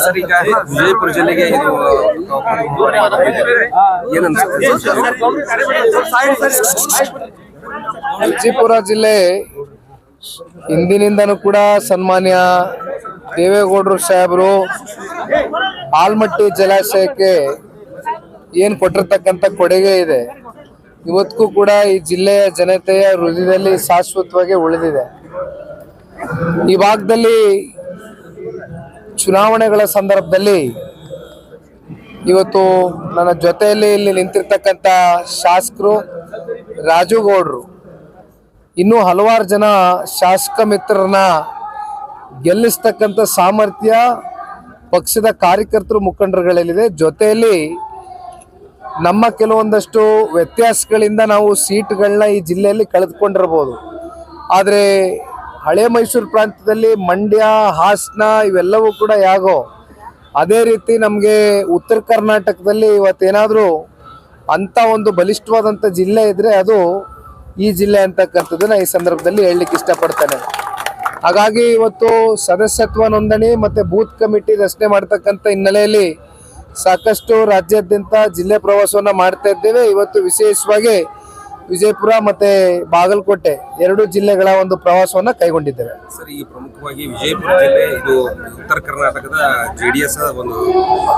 Sir, ಈಗ ವಿಜಯಪುರ ಜಿಲ್ಲೆಗೆ ಇದು ವಿಜಯಪುರ ಜಿಲ್ಲೆ ಹಿಂದಿನಿಂದನೂ ಕೂಡ ಸನ್ಮಾನ್ಯ ದೇವೇಗೌಡರು ಸಾಹೇಬರು ಆಲ್ಮಟ್ಟಿ ಜಲಾಶಯಕ್ಕೆ ಏನು ಕೊಟ್ಟಿರ್ತಕ್ಕಂಥ ಕೊಡುಗೆ ಇದೆ. ಇವತ್ತಿಗೂ ಕೂಡ ಈ ಜಿಲ್ಲೆಯ ಜನತೆಯ ಹೃದಯದಲ್ಲಿ ಶಾಶ್ವತವಾಗಿ ಉಳಿದಿದೆ. ಈ ಭಾಗದಲ್ಲಿ ಚುನಾವಣೆಗಳ ಸಂದರ್ಭದಲ್ಲಿ ಇವತ್ತು ನನ್ನ ಜೊತೆಯಲ್ಲಿ ಇಲ್ಲಿ ನಿಂತಿರ್ತಕ್ಕಂಥ ಶಾಸಕರು ರಾಜು ಗೌಡ್ರು. ಇನ್ನೂ ಹಲವಾರು ಜನ ಶಾಸಕ ಮಿತ್ರರನ್ನ ಗೆಲ್ಲಿಸ್ತಕ್ಕಂಥ ಸಾಮರ್ಥ್ಯ ಪಕ್ಷದ ಕಾರ್ಯಕರ್ತರು ಮುಖಂಡರುಗಳಲ್ಲಿದೆ. ಜೊತೆಯಲ್ಲಿ ನಮ್ಮ ಕೆಲವೊಂದಷ್ಟು ವ್ಯತ್ಯಾಸಗಳಿಂದ ನಾವು ಸೀಟ್ಗಳನ್ನ ಈ ಜಿಲ್ಲೆಯಲ್ಲಿ ಕಳೆದುಕೊಂಡಿರ್ಬೋದು ಆದರೆ ಹಳೆ ಮೈಸೂರು ಪ್ರಾಂತ್ಯದಲ್ಲಿ ಮಂಡ್ಯ, ಹಾಸನ ಇವೆಲ್ಲವೂ ಕೂಡ ಯಾಗೋ. ಅದೇ ರೀತಿ ನಮಗೆ ಉತ್ತರ ಕರ್ನಾಟಕದಲ್ಲಿ ಇವತ್ತೇನಾದರೂ ಅಂಥ ಒಂದು ಬಲಿಷ್ಠವಾದಂಥ ಜಿಲ್ಲೆ ಇದ್ದರೆ ಅದು ಈ ಜಿಲ್ಲೆ ಅಂತಕ್ಕಂಥದ್ದನ್ನ ಈ ಸಂದರ್ಭದಲ್ಲಿ ಹೇಳಲಿಕ್ಕೆ ಇಷ್ಟಪಡ್ತೇನೆ. ಹಾಗಾಗಿ ಇವತ್ತು ಸದಸ್ಯತ್ವ ನೋಂದಣಿ ಮತ್ತು ಬೂತ್ ಕಮಿಟಿ ರಚನೆ ಮಾಡ್ತಕ್ಕಂಥ ಹಿನ್ನೆಲೆಯಲ್ಲಿ ಸಾಕಷ್ಟು ರಾಜ್ಯಾದ್ಯಂತ ಜಿಲ್ಲೆ ಪ್ರವಾಸವನ್ನು ಮಾಡ್ತಾ ಇದ್ದೇವೆ. ಇವತ್ತು ವಿಶೇಷವಾಗಿ ವಿಜಯಪುರ ಮತ್ತೆ ಬಾಗಲಕೋಟೆ ಎರಡು ಜಿಲ್ಲೆಗಳ ಒಂದು ಪ್ರವಾಸವನ್ನ ಕೈಗೊಂಡಿದ್ದೇವೆ. ಸರ್ ಈ ಪ್ರಮುಖವಾಗಿ ವಿಜಯಪುರ ಜಿಲ್ಲೆ ಇದು ಉತ್ತರ ಕರ್ನಾಟಕದ ಜೆಡಿಎಸ್ ಒಂದು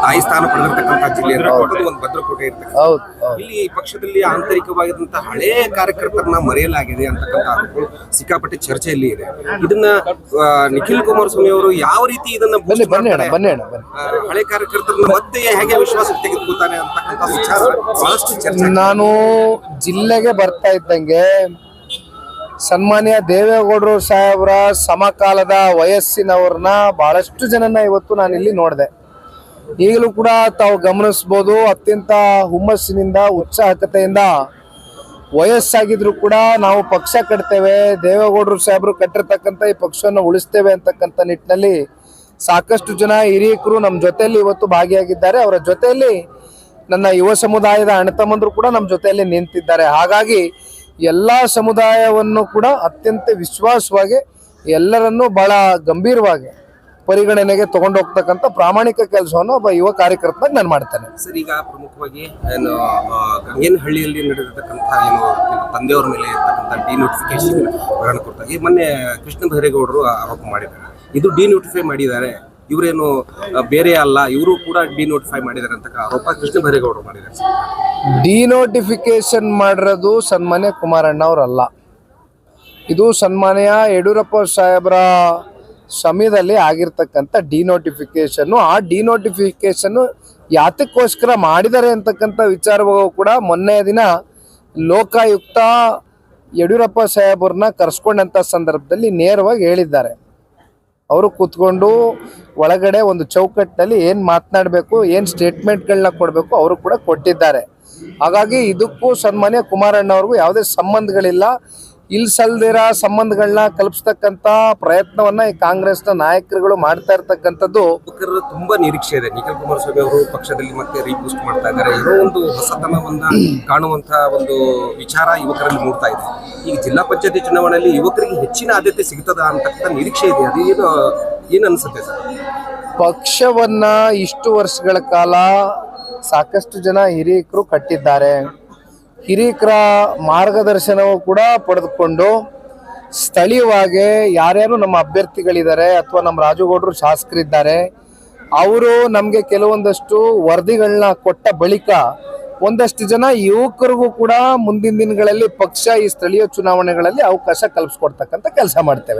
ತಾಯಿ ಸ್ಥಾನ ಪಡೆದಿರ್ತಕ್ಕಂಥ ಜಿಲ್ಲೆ ಒಂದು ಭದ್ರಕೋಟೆ ಇರ್ತದೆ ಹೌದು ಇಲ್ಲಿ ಪಕ್ಷದಲ್ಲಿ ಆಂತರಿಕವಾಗಿದ್ದಂತಹ ಹಳೆ ಕಾರ್ಯಕರ್ತರನ್ನ ಮರೆಯಲಾಗಿದೆ ಅಂತಕ್ಕಂಥ ಸಿಕ್ಕಾಪಟ್ಟೆ ಚರ್ಚೆಯಲ್ಲಿ ಇದೆ. ಇದನ್ನ ನಿಖಿಲ್ ಕುಮಾರಸ್ವಾಮಿ ಅವರು ಯಾವ ರೀತಿ ಇದನ್ನ ಹಳೆ ಕಾರ್ಯಕರ್ತರನ್ನ ಮತ್ತೆ ಹೇಗೆ ವಿಶ್ವಾಸ ತೆಗೆದುಕೊಳ್ತಾನೆ ಅಂತಕ್ಕಂಥ ವಿಚಾರ ಬಹಳಷ್ಟು ಚರ್ಚೆ ನಾನು ಜಿಲ್ಲೆಗೆ ಬರ್ತಾ ಇದ್ದಂಗೆ ಸನ್ಮಾನ್ಯ ದೇವೇಗೌಡರು ಸಾಹೇಬ್ರ ಸಮಕಾಲದ ವಯಸ್ಸಿನವ್ರನ್ನ ಬಹಳಷ್ಟು ಜನನ ಇವತ್ತು ನಾನು ಇಲ್ಲಿ ನೋಡಿದೆ. ಈಗಲೂ ಕೂಡ ತಾವು ಗಮನಿಸ್ಬೋದು, ಅತ್ಯಂತ ಹುಮ್ಮಸ್ಸಿನಿಂದ, ಉತ್ಸಾಹಕತೆಯಿಂದ ವಯಸ್ಸಾಗಿದ್ರು ಕೂಡ ನಾವು ಪಕ್ಷ ಕಟ್ತೇವೆ, ದೇವೇಗೌಡರು ಸಾಹೇಬರು ಕಟ್ಟಿರ್ತಕ್ಕಂಥ ಈ ಪಕ್ಷವನ್ನು ಉಳಿಸ್ತೇವೆ ಅಂತಕ್ಕಂಥ ನಿಟ್ಟಿನಲ್ಲಿ ಸಾಕಷ್ಟು ಜನ ಹಿರಿಯಕರು ನಮ್ಮ ಜೊತೆಯಲ್ಲಿ ಇವತ್ತು ಭಾಗಿಯಾಗಿದ್ದಾರೆ. ಅವರ ಜೊತೆಯಲ್ಲಿ ನನ್ನ ಯುವ ಸಮುದಾಯದ ಅಣ್ಣತಮ್ಮಂದ್ರು ಕೂಡ ನಮ್ಮ ಜೊತೆಯಲ್ಲಿ ನಿಂತಿದ್ದಾರೆ. ಹಾಗಾಗಿ ಎಲ್ಲ ಸಮುದಾಯವನ್ನು ಕೂಡ ಅತ್ಯಂತ ವಿಶ್ವಾಸವಾಗಿ ಎಲ್ಲರನ್ನೂ ಬಹಳ ಗಂಭೀರವಾಗಿ ಪರಿಗಣನೆಗೆ ತಗೊಂಡು ಹೋಗ್ತಕ್ಕಂಥ ಪ್ರಾಮಾಣಿಕ ಕೆಲಸವನ್ನು ಒಬ್ಬ ಯುವ ಕಾರ್ಯಕರ್ತನಾಗಿ ನಾನು ಮಾಡ್ತೇನೆ. ಸರ್, ಈಗ ಪ್ರಮುಖವಾಗಿ ಏನು ಗಂಗೇನ ಗಂಗೇನಹಳ್ಳಿಯಲ್ಲಿ ನಡೆದಿರ್ತಕ್ಕಂಥ ಏನು ತಂದೆಯವ್ರ ಮೇಲೆ ಇರ್ತಕ್ಕಂಥ ಡಿನೋಟಿಫಿಕೇಶನ್ ಪ್ರಕರಣ ಮೊನ್ನೆ ಕೃಷ್ಣ ಬೈರೇಗೌಡರು ಆರೋಪ ಮಾಡಿದ್ದಾರೆ. ಇದು ಡಿನೋಟಿಫೈ ಮಾಡಿದ್ದಾರೆ. ಇವರೇನು ಬೇರೆ ಅಲ್ಲ, ಇವರು ಕೂಡ ಡಿನೋಟಿಫೈ ಮಾಡಿದ್ದಾರೆ ಅಂತ ಆರೋಪ ಕೃಷ್ಣ ಬೈರೇಗೌಡರು ಮಾಡಿದ್ದಾರೆ. ಡಿನೋಟಿಫಿಕೇಶನ್ ಮಾಡಿರೋದು ಸನ್ಮಾನ್ಯ ಕುಮಾರಣ್ಣ ಅವರಲ್ಲ. ಇದು ಸನ್ಮಾನ್ಯ ಯಡಿಯೂರಪ್ಪ ಸಾಹೇಬರ ಸಮಯದಲ್ಲಿ ಆಗಿರ್ತಕ್ಕಂಥ ಡಿನೋಟಿಫಿಕೇಶನ್ನು ಆ ಡಿನೋಟಿಫಿಕೇಶನ್ನು ಯಾತಕ್ಕೋಸ್ಕರ ಮಾಡಿದ್ದಾರೆ ಅಂತಕ್ಕಂಥ ವಿಚಾರಗಳು ಕೂಡ ಮೊನ್ನೆ ದಿನ ಲೋಕಾಯುಕ್ತ ಯಡಿಯೂರಪ್ಪ ಸಾಹೇಬರನ್ನ ಕರೆಸ್ಕೊಂಡಂಥ ಸಂದರ್ಭದಲ್ಲಿ ನೇರವಾಗಿ ಹೇಳಿದ್ದಾರೆ. ಅವರು ಕೂತ್ಕೊಂಡು ಒಳಗಡೆ ಒಂದು ಚೌಕಟ್ಟಿನಲ್ಲಿ ಏನು ಮಾತನಾಡಬೇಕು, ಏನು ಸ್ಟೇಟ್ಮೆಂಟ್ಗಳನ್ನ ಕೊಡಬೇಕು ಅವರು ಕೂಡ ಕೊಟ್ಟಿದ್ದಾರೆ. ಹಾಗಾಗಿ ಇದಕ್ಕೂ ಸನ್ಮಾನ್ಯ ಕುಮಾರಣ್ಣವ್ರಿಗೂ ಯಾವುದೇ ಸಂಬಂಧಗಳಿಲ್ಲ. ಇಲ್ಲಿ ಸಲ್ದಿರೋ ಸಂಬಂಧಗಳನ್ನ ಕಲ್ಪಿಸ್ತಕ್ಕಂತ ಪ್ರಯತ್ನವನ್ನ ಈ ಕಾಂಗ್ರೆಸ್ನ ನಾಯಕರುಗಳು ಮಾಡ್ತಾ ಇರ್ತಕ್ಕಂಥದ್ದು ತುಂಬಾ ನಿರೀಕ್ಷೆ ಇದೆ. ನಿಖಿಲ್ ಕುಮಾರಸ್ವಾಮಿ ಅವರು ಪಕ್ಷದಲ್ಲಿ ಮತ್ತೆ ರೀಬೂಸ್ಟ್ ಮಾಡ್ತಾ ಇದ್ದಾರೆ. ಏನೋ ಒಂದು ಹೊಸತನವನ್ನ ಕಾಣುವಂತಹ ಒಂದು ವಿಚಾರ ಯುವಕರಲ್ಲಿ ಮೂಡ್ತಾ ಇದೆ. ಈಗ ಜಿಲ್ಲಾ ಪಂಚಾಯತಿ ಚುನಾವಣೆಯಲ್ಲಿ ಯುವಕರಿಗೆ ಹೆಚ್ಚಿನ ಆದ್ಯತೆ ಸಿಗ್ತದ ಅಂತಕ್ಕಂಥ ನಿರೀಕ್ಷೆ ಇದೆ. ಅದು ಏನು ಏನ್ ಅನ್ಸುತ್ತೆ ಸರ್? ಪಕ್ಷವನ್ನ ಇಷ್ಟು ವರ್ಷಗಳ ಕಾಲ ಸಾಕಷ್ಟು ಜನ ಹಿರಿಯಕರು ಕಟ್ಟಿದ್ದಾರೆ. ಹಿರಿಯಕರ ಮಾರ್ಗದರ್ಶನವೂ ಕೂಡ ಪಡೆದುಕೊಂಡು ಸ್ಥಳೀಯವಾಗಿ ಯಾರ್ಯಾರು ನಮ್ಮ ಅಭ್ಯರ್ಥಿಗಳಿದ್ದಾರೆ ಅಥವಾ ನಮ್ಮ ರಾಜುಗೌಡರು ಶಾಸಕರಿದ್ದಾರೆ, ಅವರು ನಮಗೆ ಕೆಲವೊಂದಷ್ಟು ವರದಿಗಳನ್ನ ಕೊಟ್ಟ ಬಳಿಕ ಒಂದಷ್ಟು ಜನ ಯುವಕರಿಗೂ ಕೂಡ ಮುಂದಿನ ದಿನಗಳಲ್ಲಿ ಪಕ್ಷ ಈ ಸ್ಥಳೀಯ ಚುನಾವಣೆಗಳಲ್ಲಿ ಅವಕಾಶ ಕಲ್ಪಿಸ್ಕೊಡ್ತಕ್ಕಂಥ ಕೆಲಸ ಮಾಡ್ತೇವೆ.